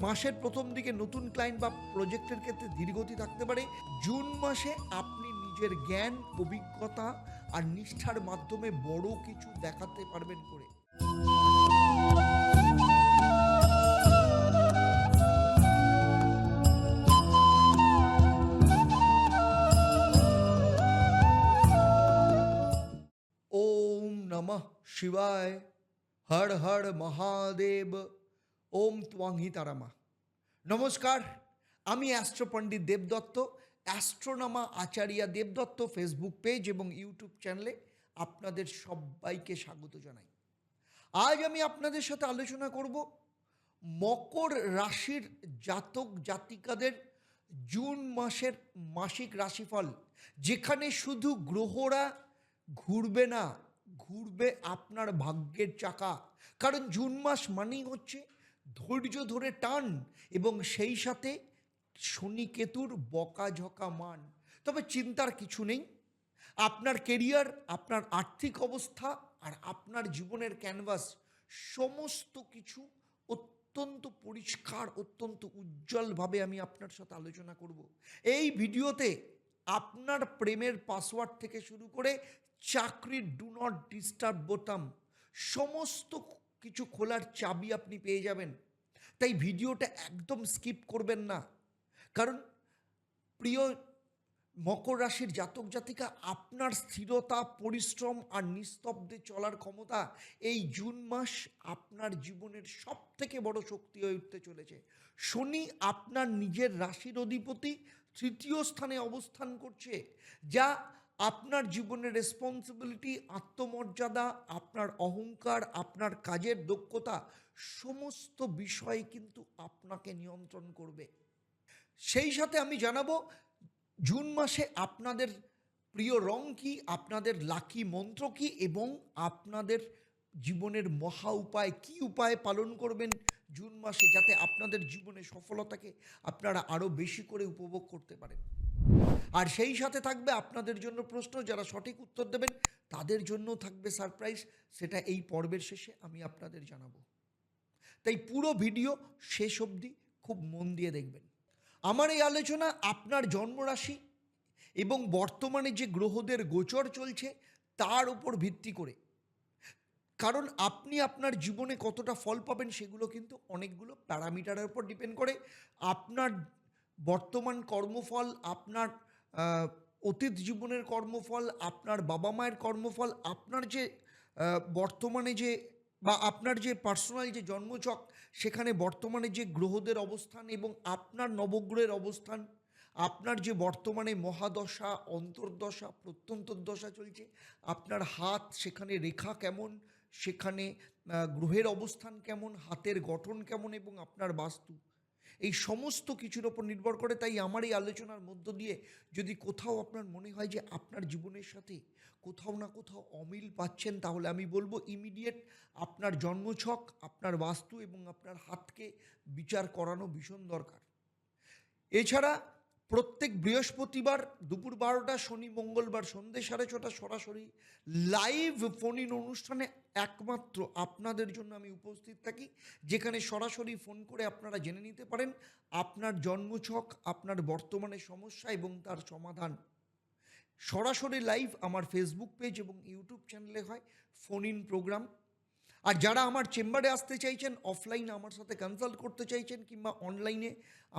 মাসের প্রথম দিকে নতুন ক্লায়েন্ট বা প্রজেক্টের ক্ষেত্রে ধীরগতি থাকতে পারে। জুন মাসে আপনি নিজের জ্ঞান, অভিজ্ঞতা আর নিষ্ঠার মাধ্যমে বড় কিছু দেখাতে পারবেন করে। ওম নমঃ শিবায়। হর হর মহাদেব। ওম ত্বাংহি তারামা। নমস্কার, আমি অ্যাস্ট্রো পণ্ডিত দেবদত্ত অ্যাস্ট্রোনামা আচারিয়া দেবদত্ত ফেসবুক পেজ এবং ইউটিউব চ্যানেলে আপনাদের সবাইকে স্বাগত জানাই। আজ আমি আপনাদের সাথে আলোচনা করব মকর রাশির জাতক জাতিকাদের জুন মাসের মাসিক রাশিফল, যেখানে শুধু গ্রহরা ঘুরবে না, ঘুরবে আপনার ভাগ্যের চাকা। কারণ জুন মাস মানেই হচ্ছে ধৈর্য ধরে টান এবং সেই সাথে শনি কেতুর বকাঝকা মান। তবে চিন্তার কিছু নেই। আপনার কেরিয়ার আপনার আর্থিক অবস্থা আর আপনার জীবনের ক্যানভাস সমস্ত কিছু অত্যন্ত পরিষ্কার, অত্যন্ত উজ্জ্বলভাবে আমি আপনার সাথে আলোচনা করব। এই ভিডিওতে আপনার প্রেমের পাসওয়ার্ড থেকে শুরু করে চাকরির ডু নট ডিস্টার্ব বোতাম সমস্ত কিছু খোলার চাবি আপনি পেয়ে যাবেন। তাই ভিডিওটা একদম স্কিপ করবেন না। কারণ প্রিয় মকর রাশির জাতক জাতিকা, আপনার স্থিরতা, পরিশ্রম আর নিস্তব্ধে চলার ক্ষমতা এই জুন মাস আপনার জীবনের সব থেকে বড় শক্তি হয়ে উঠতে চলেছে। শনি আপনার নিজের রাশির অধিপতি তৃতীয় স্থানে অবস্থান করছে, যা আপনার জীবনের রেসপন্সিবিলিটি আত্মমর্যাদা, আপনার অহংকার, আপনার কাজের দক্ষতা, সমস্ত বিষয় কিন্তু আপনাকে নিয়ন্ত্রণ করবে। সেই সাথে আমি জানাব, জুন মাসে আপনাদের প্রিয় রং কি, আপনাদের লাকি মন্ত্র কি এবং আপনাদের জীবনের মহা উপায়, কি উপায় পালন করবেন জুন মাসে যাতে আপনাদের জীবনে সফলতাকে আপনারা আরও বেশি করে উপভোগ করতে পারেন? আর সেই সাথে থাকবে আপনাদের জন্য প্রশ্ন, যারা সঠিক উত্তর দেবেন, তাদের জন্য থাকবে সারপ্রাইজ সেটা এই পর্বের শেষে আমি আপনাদের জানাব। তাই পুরো ভিডিও শেষ অবধি খুব মন দিয়ে দেখবেন। আমার এই আলোচনা আপনার জন্মরাশি এবং বর্তমানে যে গ্রহদের গোচর চলছে, তার উপর ভিত্তি করে কারণ আপনি আপনার জীবনে কতটা ফল পাবেন সেগুলো কিন্তু অনেকগুলো প্যারামিটারের উপর ডিপেন্ড করে। আপনার বর্তমান কর্মফল, আপনার অতীত জীবনের কর্মফল, আপনার বাবা মায়ের কর্মফল, আপনার যে বর্তমানে যে, বা আপনার যে পার্সোনাল যে জন্মচক, সেখানে বর্তমানে যে গ্রহদের অবস্থান এবং আপনার নবগ্রহের অবস্থান, আপনার যে বর্তমানে মহাদশা, অন্তর্দশা প্রত্যন্তর্দশা চলছে, আপনার হাত, সেখানে রেখা কেমন সেখানে গ্রহের অবস্থান কেমন, হাতের গঠন কেমন এবং আপনার বাস্তু। এই সমস্ত কিছুর ওপর নির্ভর করে, তাই আমার এই আলোচনার মধ্য দিয়ে যদি কোথাও আপনার মনে হয় যে আপনার জীবনের সাথে কোথাও না কোথাও অমিল পাচ্ছেন, তাহলে আমি বলব ইমিডিয়েট আপনার জন্মছক, আপনার বাস্তু এবং আপনার হাতকে বিচার করানো ভীষণ দরকার। এছাড়া প্রত্যেক বৃহস্পতিবার দুপুর বারোটা, শনি, মঙ্গলবার সন্ধ্যে সাড়ে ছটা সরাসরি লাইভ ফোন ইন অনুষ্ঠানে একমাত্র আপনাদের জন্য আমি উপস্থিত থাকি, যেখানে সরাসরি ফোন করে আপনারা জেনে নিতে পারেন আপনার জন্মছক, আপনার বর্তমানে সমস্যা এবং তার সমাধান। সরাসরি লাইভ আমার ফেসবুক পেজ এবং ইউটিউব চ্যানেলে হয় ফোন ইন প্রোগ্রাম আর যারা আমার চেম্বারে আসতে চাইছেন অফলাইনে আমার সাথে কনসাল্ট করতে চাইছেন কিংবা অনলাইনে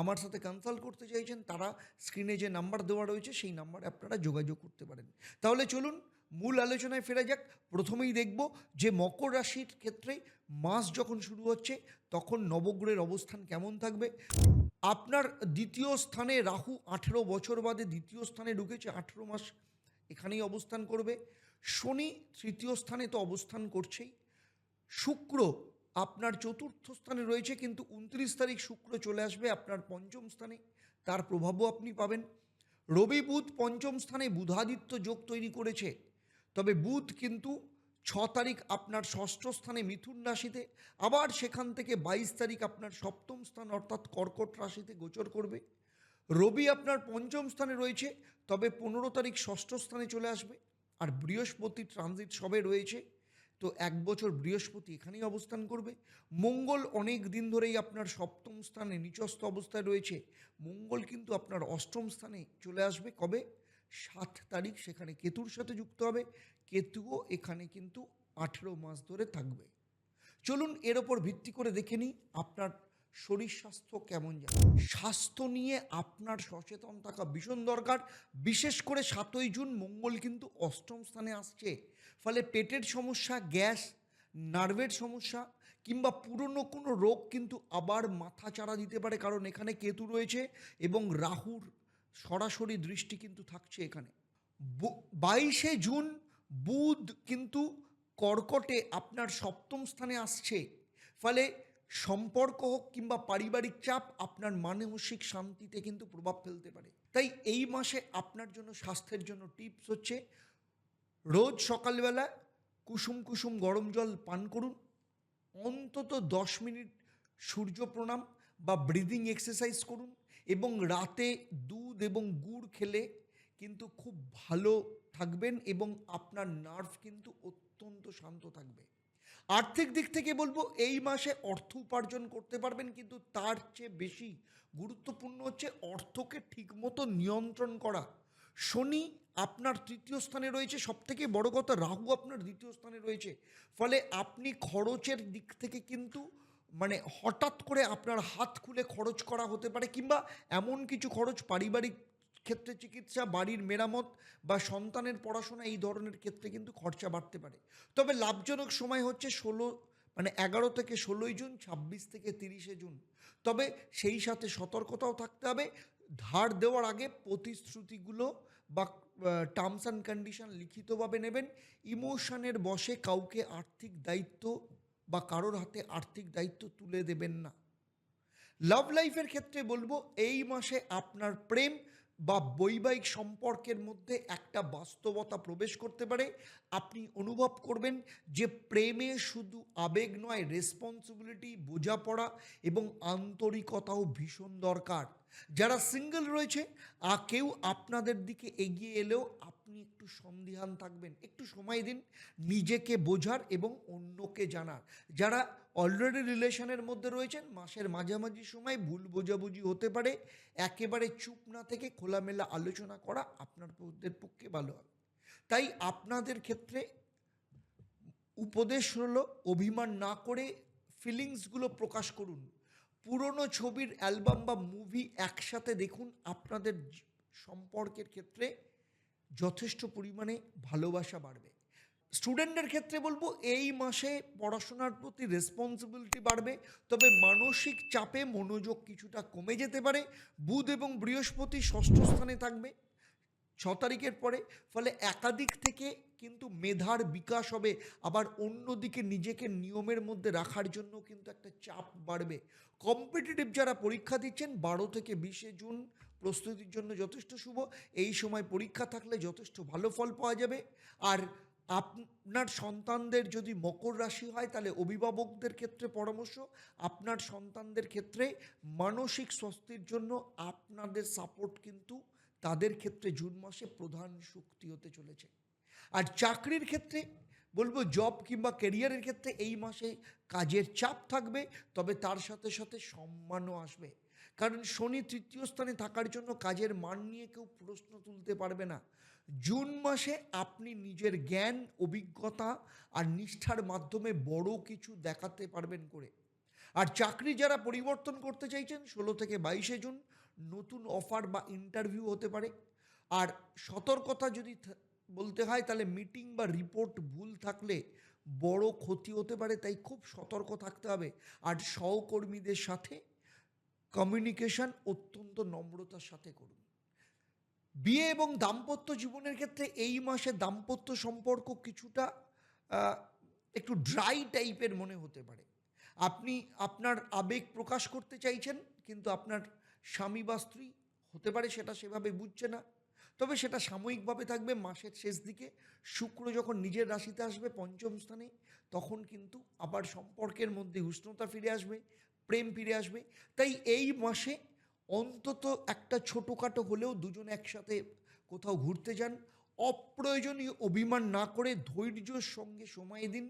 আমার সাথে কনসাল্ট করতে চাইছেন, তারা স্ক্রিনে যে নাম্বার দেওয়া রয়েছে, সেই নাম্বারে আপনারা যোগাযোগ করতে পারেন। তাহলে চলুন, মূল আলোচনায় ফেরা যাক। প্রথমেই দেখব যে মকর রাশির ক্ষেত্রে মাস যখন শুরু হচ্ছে, তখন নবগ্রহের অবস্থান কেমন থাকবে? আপনার দ্বিতীয় স্থানে রাহু আঠেরো বছর বাদে দ্বিতীয় স্থানে ঢুকেছে, আঠেরো মাস এখানেই অবস্থান করবে। শনি তৃতীয় স্থানে তো অবস্থান করছেই। শুক্র আপনার চতুর্থ স্থানে রয়েছে, কিন্তু উনত্রিশ তারিখ শুক্র চলে আসবে আপনার পঞ্চম স্থানে। তার প্রভাবও আপনি পাবেন। রবি বুধ পঞ্চম স্থানে বুধাদিত্য যোগ তৈরি করেছে। তবে বুধ কিন্তু ছ তারিখ আপনার ষষ্ঠ স্থানে মিথুন রাশিতে, আবার সেখান থেকে বাইশ তারিখ আপনার সপ্তম স্থান অর্থাৎ কর্কট রাশিতে গোচর করবে। রবি আপনার পঞ্চম স্থানে রয়েছে, তবে পনেরো তারিখ ষষ্ঠ স্থানে চলে আসবে। আর বৃহস্পতি ট্রানজিট সবে রয়েছে। তো এক বছর বৃহস্পতি এখানেই অবস্থান করবে। মঙ্গল অনেক দিন ধরেই আপনার সপ্তম স্থানে নিচস্থ অবস্থায় রয়েছে। মঙ্গল কিন্তু আপনার অষ্টম স্থানে চলে আসবে। কবে? সাত তারিখ সেখানে কেতুর সাথে যুক্ত হবে। কেতুও এখানে কিন্তু আঠেরো মাস ধরে থাকবে। চলুন এর ওপর ভিত্তি করে দেখে নিই আপনার শরীর স্বাস্থ্য কেমন যায় স্বাস্থ্য নিয়ে আপনার সচেতন থাকা ভীষণ দরকার। বিশেষ করে সাতই জুন মঙ্গল কিন্তু অষ্টম স্থানে আসছে। ফলে পেটের সমস্যা, গ্যাস, নার্ভের সমস্যা কিংবা পুরনো কোনো রোগ কিন্তু আবার মাথা চাড়া দিতে পারে কারণ এখানে কেতু রয়েছে এবং রাহুর সরাসরি দৃষ্টি কিন্তু থাকছে এখানে। বাইশে জুন বুধ কিন্তু কর্কটে আপনার সপ্তম স্থানে আসছে। ফলে সম্পর্ক হোক কিংবা পারিবারিক চাপ, আপনার মানসিক শান্তিতে কিন্তু প্রভাব ফেলতে পারে। তাই এই মাসে আপনার জন্য স্বাস্থ্যের জন্য টিপস হচ্ছে, রোজ সকালবেলা কুসুম কুসুম গরম জল পান করুন। অন্তত দশ মিনিট সূর্য প্রণাম বা ব্রিদিং এক্সারসাইজ করুন এবং রাতে দুধ এবং গুড় খেলে কিন্তু খুব ভালো থাকবেন এবং আপনার নার্ভ কিন্তু অত্যন্ত শান্ত থাকবে। আর্থিক দিক থেকে বলব, এই মাসে অর্থ উপার্জন করতে পারবেন, কিন্তু তার চেয়ে বেশি গুরুত্বপূর্ণ হচ্ছে অর্থকে ঠিকমতো নিয়ন্ত্রণ করা। শনি আপনার তৃতীয় স্থানে রয়েছে, সবথেকে বড় কথা রাহু আপনার দ্বিতীয় স্থানে রয়েছে। ফলে আপনি খরচের দিক থেকে কিন্তু মানে হঠাৎ করে আপনার হাত খুলে খরচ করা হতে পারে, কিংবা এমন কিছু খরচ পারিবারিক ক্ষেত্রে চিকিৎসা, বাড়ির মেরামত বা সন্তানের পড়াশোনা এই ধরনের ক্ষেত্রে কিন্তু খরচা বাড়তে পারে। তবে লাভজনক সময় হচ্ছে ষোলো মানে এগারো থেকে ষোলোই জুন, ছাব্বিশ থেকে তিরিশে জুন। তবে সেই সাথে সতর্কতাও থাকতে হবে। ধার দেওয়ার আগে প্রতিশ্রুতিগুলো বা টার্মস অ্যান্ড কন্ডিশন লিখিতভাবে নেবেন। ইমোশনের বসে কাউকে আর্থিক দায়িত্ব বা কারোর হাতে আর্থিক দায়িত্ব তুলে দেবেন না। লাভ লাইফের ক্ষেত্রে বলব, এই মাসে আপনার প্রেম বা বৈবাহিক সম্পর্কের মধ্যে একটা বাস্তবতা প্রবেশ করতে পারে। আপনি অনুভব করবেন যে প্রেমে শুধু আবেগ নয় রেসপন্সিবিলিটি বোঝাপড়া এবং আন্তরিকতাও ভীষণ দরকার। যারা সিঙ্গেল রয়েছে কেউ আপনাদের দিকে এগিয়ে এলেও আপনি একটু সন্দিহান থাকবেন, একটু সময় দিন নিজেকে বোঝার এবং অন্যকে জানার। যারা অলরেডি রিলেশনের মধ্যে রয়েছেন, মাসের মাঝামাঝি সময় ভুল বোঝাবুঝি হতে পারে, একেবারে চুপ না থেকে খোলামেলা আলোচনা করা আপনাদের পক্ষে ভালো হবে। তাই আপনাদের ক্ষেত্রে উপদেশ হলো, অভিমান না করে ফিলিংসগুলো প্রকাশ করুন। পুরনো ছবির অ্যালবাম বা মুভি একসাথে দেখুন, আপনাদের সম্পর্কের ক্ষেত্রে যথেষ্ট পরিমাণে ভালোবাসা বাড়বে। স্টুডেন্টদের ক্ষেত্রে বলব, এই মাসে পড়াশোনার প্রতি রেসপন্সিবিলিটি বাড়বে, তবে মানসিক চাপে মনোযোগ কিছুটা কমে যেতে পারে। বুধ এবং বৃহস্পতি ষষ্ঠ স্থানে থাকবে, ছ তারিখের পরে, ফলে একাধিক থেকে কিন্তু মেধার বিকাশ হবে। আবার অন্যদিকে নিজেকে নিয়মের মধ্যে রাখার জন্য কিন্তু একটা চাপ বাড়বে। কম্পিটিটিভ যারা পরীক্ষা দিচ্ছেন, বারো থেকে বিশে জুন প্রস্তুতির জন্য যথেষ্ট শুভ। এই সময় পরীক্ষা থাকলে যথেষ্ট ভালো ফল পাওয়া যাবে। আর আপনার সন্তানদের যদি মকর রাশি হয়, তাহলে অভিভাবকদের ক্ষেত্রে পরামর্শ। আপনার সন্তানদের ক্ষেত্রে মানসিক স্বস্তির জন্য আপনাদের সাপোর্ট কিন্তু তাদের ক্ষেত্রে জুন মাসে প্রধান শক্তি হতে চলেছে। আর চাকরির ক্ষেত্রে বলব জব কিংবা ক্যারিয়ারের ক্ষেত্রে এই মাসে কাজের চাপ থাকবে, তবে তার সাথে সাথে সম্মানও আসবে। কারণ শনি তৃতীয় স্থানে থাকার জন্য কাজের মান নিয়ে কেউ প্রশ্ন তুলতে পারবে না। জুন মাসে আপনি নিজের জ্ঞান, অভিজ্ঞতা আর নিষ্ঠার মাধ্যমে বড় কিছু দেখাতে পারবেন করে। আর চাকরি যারা পরিবর্তন করতে চাইছেন, ষোলো থেকে বাইশে জুন নতুন অফার বা ইন্টারভিউ হতে পারে। আর সতর্কতা যদি বলতে হয়, তাহলে মিটিং বা রিপোর্ট ভুল থাকলে বড় ক্ষতি হতে পারে, তাই খুব সতর্ক থাকতে হবে। আর সহকর্মীদের সাথে কমিউনিকেশন অত্যন্ত নম্রতার সাথে করুন। বিয়ে এবং দাম্পত্য জীবনের ক্ষেত্রে এই মাসে দাম্পত্য সম্পর্ক কিছুটা একটু ড্রাই টাইপের মনে হতে পারে। আপনি, আপনার আবেগ প্রকাশ করতে চাইছেন, কিন্তু আপনার স্বামী বা স্ত্রী হতে পারে সেটা সেভাবে বুঝছে না। তবে সেটা সাময়িকভাবে থাকবে মাসের শেষ দিকে। শুক্র যখন নিজের রাশিতে আসবে পঞ্চম স্থানে, তখন কিন্তু আবার সম্পর্কের মধ্যে উষ্ণতা ফিরে আসবে। প্রেম ফিরে আসবে। তাই এই মাসে অন্তত একটা ছোটোখাটো হলেও দুজন একসাথে কোথাও ঘুরতে যান। অপ্রয়োজনীয় অভিমান না করে ধৈর্যর সঙ্গে সময় দিন।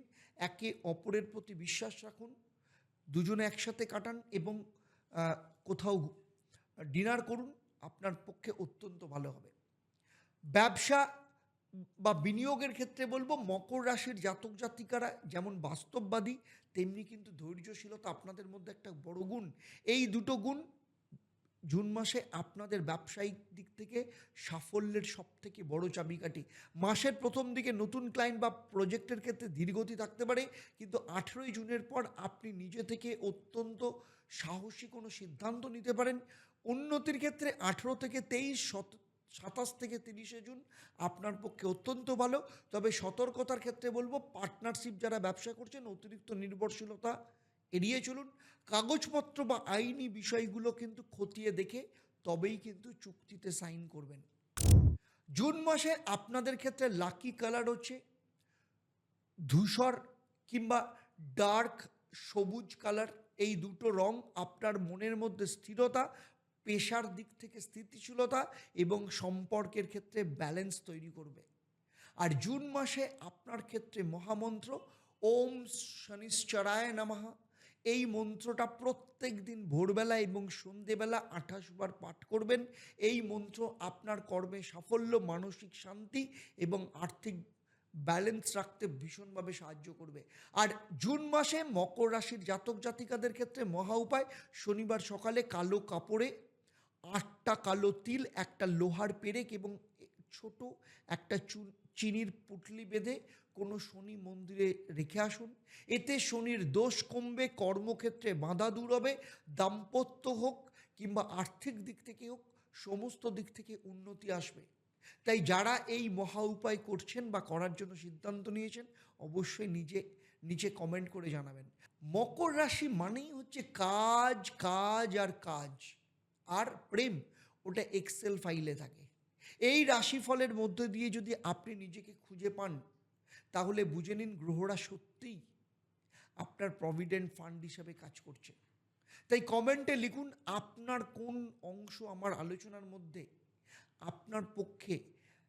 একে অপরের প্রতি বিশ্বাস রাখুন। দুজনে একসাথে কাটান এবং কোথাও ডিনার করুন। আপনার পক্ষে অত্যন্ত ভালো হবে। ব্যবসা বা বিনিয়োগের ক্ষেত্রে বলব, মকর রাশির জাতক জাতিকারা যেমন বাস্তববাদী, তেমনি কিন্তু ধৈর্যশীলতা আপনাদের মধ্যে একটা বড় গুণ। এই দুটো গুণ জুন মাসে আপনাদের ব্যবসায়িক দিক থেকে সাফল্যের সব থেকে বড় চাবিকাঠি। মাসের প্রথম দিকে নতুন ক্লায়েন্ট বা প্রজেক্টের ক্ষেত্রে ধীরগতি থাকতে পারে, কিন্তু আঠেরোই জুনের পর আপনি নিজে থেকে অত্যন্ত সাহসী কোনো সিদ্ধান্ত নিতে পারেন। উন্নতির ক্ষেত্রে আঠেরো থেকে তেইশ শত সাতাশ থেকে তিরিশে জুন আপনার পক্ষে অত্যন্ত ভালো। তবে সতর্কতার ক্ষেত্রে বলব পার্টনারশিপ যারা ব্যবসা করছেন, অতিরিক্ত নির্ভরশীলতা এড়িয়ে চলুন। কাগজপত্র বা আইনি বিষয়গুলো কিন্তু খতিয়ে দেখে তবেই কিন্তু চুক্তিতে সাইন করবেন। জুন মাসে আপনাদের ক্ষেত্রে লাকি কালার হচ্ছে ধূসর কিংবা ডার্ক সবুজ কালার এই দুটো রং আপনার মনের মধ্যে স্থিরতা পেশার দিক থেকে স্থিতিশীলতা এবং সম্পর্কের ক্ষেত্রে ব্যালেন্স তৈরি করবে। আর জুন মাসে আপনার ক্ষেত্রে মহামন্ত্র, ওম শনিশ্চরায় নামাহা এই মন্ত্রটা প্রত্যেক দিন ভোরবেলা এবং সন্ধেবেলা আঠাশ বার পাঠ করবেন। এই মন্ত্র আপনার কর্মে সাফল্য, মানসিক শান্তি এবং আর্থিক ব্যালেন্স রাখতে ভীষণভাবে সাহায্য করবে। আর জুন মাসে মকর রাশির জাতক জাতিকাদের ক্ষেত্রে মহা উপায়, শনিবার সকালে কালো কাপড়ে আটটা কালো তিল, একটা লোহার পেরেক এবং ছোট একটা চু- চিনির পুটলি বেঁধে কোনো শনি মন্দিরে রেখে আসুন। এতে শনির দোষ কমবে, কর্মক্ষেত্রে বাধা দূর হবে, দাম্পত্য হোক কিংবা আর্থিক দিক থেকে হোক, সমস্ত দিক থেকে উন্নতি আসবে। তাই যারা এই মহা উপায় করছেন বা করার জন্য সিদ্ধান্ত নিয়েছেন, অবশ্যই নিজে, নিচে কমেন্ট করে জানাবেন। মকর রাশি মানেই হচ্ছে কাজ কাজ আর কাজ। আর প্রেম, ওটা এক্সেল ফাইলে থাকে। এই রাশিফলের মধ্যে দিয়ে যদি আপনি নিজেকে খুঁজে পান, তাহলে বুঝে নিন গ্রহরা সত্যিই আপনার প্রভিডেন্ট ফান্ড হিসাবে কাজ করছে। তাই কমেন্টে লিখুন, আপনার কোন অংশ আমার আলোচনার মধ্যে আপনার পক্ষে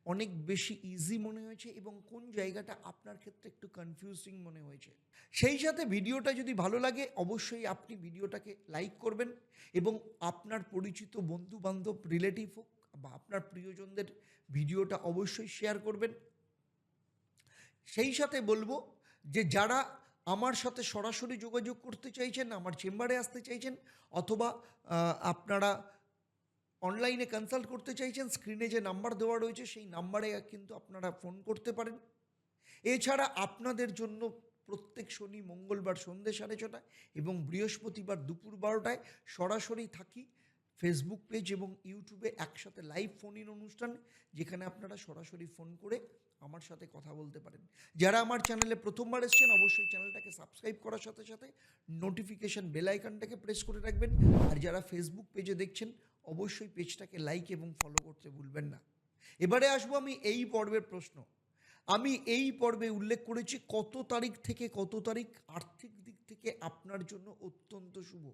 অনেক বেশি ইজি মনে হয়েছে এবং কোন জায়গাটা আপনার ক্ষেত্রে একটু কনফিউজিং মনে হয়েছে। সেই সাথে ভিডিওটা যদি ভালো লাগে, অবশ্যই আপনি ভিডিওটাকে লাইক করবেন এবং আপনার পরিচিত বন্ধু বান্ধব রিলেটিভ হোক বা আপনার প্রিয়জনদের ভিডিওটা অবশ্যই শেয়ার করবেন। সেই সাথে বলব যে যারা আমার সাথে সরাসরি যোগাযোগ করতে চাইছেন, আমার চেম্বারে আসতে চাইছেন অথবা আপনারা অনলাইনে কনসাল্ট করতে চাইছেন স্ক্রিনে যে নাম্বার দেওয়া রয়েছে, সেই নাম্বারে কিন্তু আপনারা ফোন করতে পারেন। এছাড়া আপনাদের জন্য প্রত্যেক শনি, মঙ্গলবার সন্ধ্যে সাড়ে ছটায় এবং বৃহস্পতিবার দুপুর বারোটায় সরাসরি থাকি ফেসবুক পেজ এবং ইউটিউবে একসাথে লাইভ ফোন ইন অনুষ্ঠান, যেখানে আপনারা সরাসরি ফোন করে আমার সাথে কথা বলতে পারেন। যারা আমার চ্যানেলে প্রথমবার এসছেন, অবশ্যই চ্যানেলটাকে সাবস্ক্রাইব করার সাথে সাথে নোটিফিকেশন বেল আইকনটাকে প্রেস করে রাখবেন। আর যারা ফেসবুক পেজে দেখছেন অবশ্যই পেজটাকে লাইক এবং ফলো করতে ভুলবেন না। এবারে আসব আমি এই পর্বের প্রশ্ন। আমি এই পর্বে উল্লেখ করেছি কত তারিখ থেকে কত তারিখ আর্থিক দিক থেকে আপনার জন্য অত্যন্ত শুভ।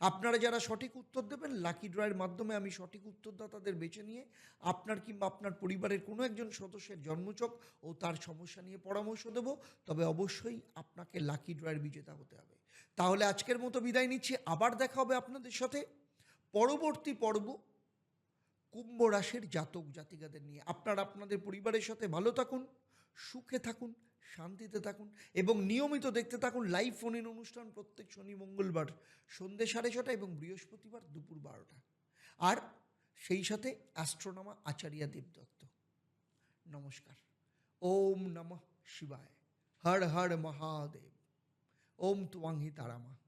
আপনারা যারা সঠিক উত্তর দেবেন লাকি ড্রয়ের মাধ্যমে আমি সঠিক উত্তরদাতাদের বেছে নিয়ে আপনার কিংবা আপনার পরিবারের কোনো একজন সদস্যের জন্মচক ও তার সমস্যা নিয়ে পরামর্শ দেব। তবে অবশ্যই আপনাকে লাকি ড্রয়ের বিজেতা হতে হবে। তাহলে আজকের মতো বিদায় নিচ্ছি। আবার দেখা হবে আপনাদের সাথে। পরবর্তী পর্ব কুম্ভ রাশির জাতক জাতিকাদের নিয়ে। আপনারা আপনাদের পরিবারের সাথে ভালো থাকুন, সুখে থাকুন, শান্তিতে থাকুন এবং নিয়মিত দেখতে থাকুন লাইভ ফোন ইন অনুষ্ঠান প্রত্যেক শনি, মঙ্গলবার সন্ধ্যে সাড়ে ছটা এবং বৃহস্পতিবার দুপুর বারোটা। আর সেই সাথে অ্যাস্ট্রোনামা আচার্য দেবদত্ত নমস্কার। ওম নমঃ শিবায়। হর হর মহাদেব। ওম তুয়াংহি তারামা।